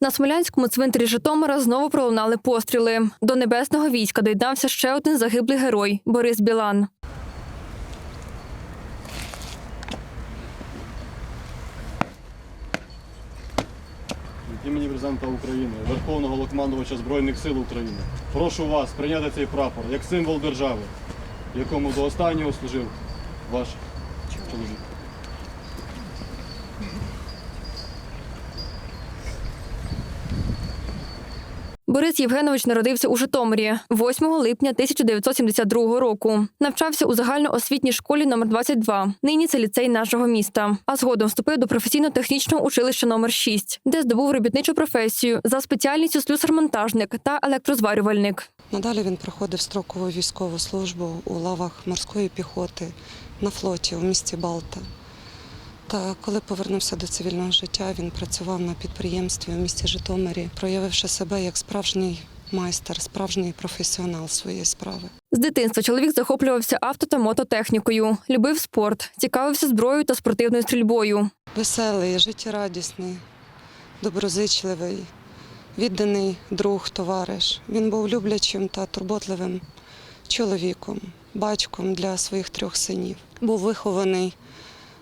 На Смолянському цвинтарі Житомира знову пролунали постріли. До небесного війська доєднався ще один загиблий герой Борис Білан. Від імені президента України, Верховного Головнокомандувача Збройних сил України. Прошу вас прийняти цей прапор як символ держави, якому до останнього служив ваш чоловік. Борис Євгенович народився у Житомирі 8 липня 1972 року. Навчався у загальноосвітній школі номер 22 Нині це ліцей нашого міста. А згодом вступив до професійно-технічного училища номер 6 де здобув робітничу професію за спеціальністю слюсар-монтажник та електрозварювальник. Надалі він проходив строкову військову службу у лавах морської піхоти на флоті у місті Балта. Та коли повернувся до цивільного життя, він працював на підприємстві у місті Житомирі, проявивши себе як справжній майстер, справжній професіонал своєї справи. З дитинства чоловік захоплювався авто та мототехнікою, любив спорт, цікавився зброєю та спортивною стрільбою. Веселий, життєрадісний, доброзичливий, відданий друг, товариш. Він був люблячим та турботливим чоловіком, батьком для своїх трьох синів. Був вихований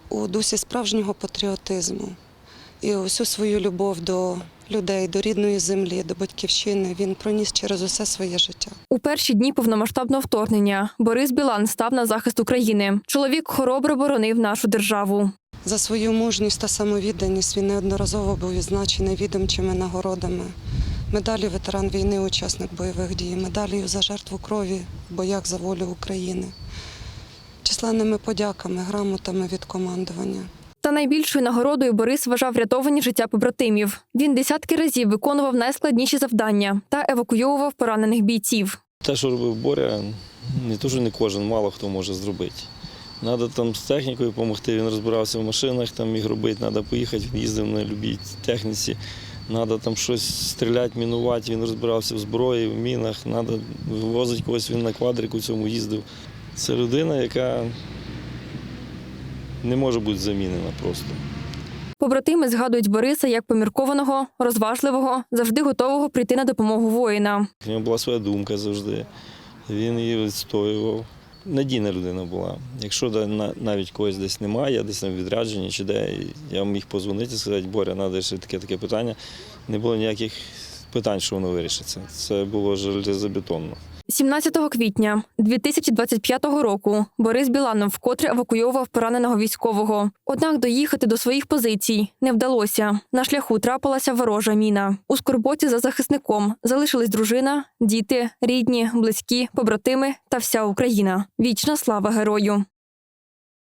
у дусі справжнього патріотизму. І усю свою любов до людей, до рідної землі, до батьківщини він проніс через усе своє життя. У перші дні повномасштабного вторгнення Борис Білан став на захист України. Чоловік хоробро боронив нашу державу. За свою мужність та самовідданість він неодноразово був відзначений відомчими нагородами. Медаллю ветеран війни, учасник бойових дій, медаллю за жертву крові в боях за волю України, численними подяками, грамотами від командування. Та найбільшою нагородою Борис вважав врятовані життя побратимів. Він десятки разів виконував найскладніші завдання та евакуйовував поранених бійців. Те, що робив Боря, не то, що не кожен, мало хто може зробити. Треба там з технікою допомогти, він розбирався в машинах, там міг робити, треба поїхати, він їздив на любій техніці. Треба там щось стріляти, мінувати, він розбирався в зброї, в мінах, треба вивозити когось, він на квадрику цьому їздив. Це людина, яка не може бути замінена просто. Побратими згадують Бориса як поміркованого, розважливого, завжди готового прийти на допомогу воїна. У нього була своя думка завжди. Він її відстоював. Надійна людина була. Якщо навіть когось десь немає, я десь на відрядженні чи де, я міг позвонити і сказати, Боря, треба ще таке таке питання. Не було ніяких питань, що воно вирішиться. Це було железобетонно. 17 квітня 2025 року Борис Біланов вкотре евакуйовував пораненого військового. Однак доїхати до своїх позицій не вдалося. На шляху трапилася ворожа міна. У скорботі за захисником залишились дружина, діти, рідні, близькі, побратими та вся Україна. Вічна слава герою.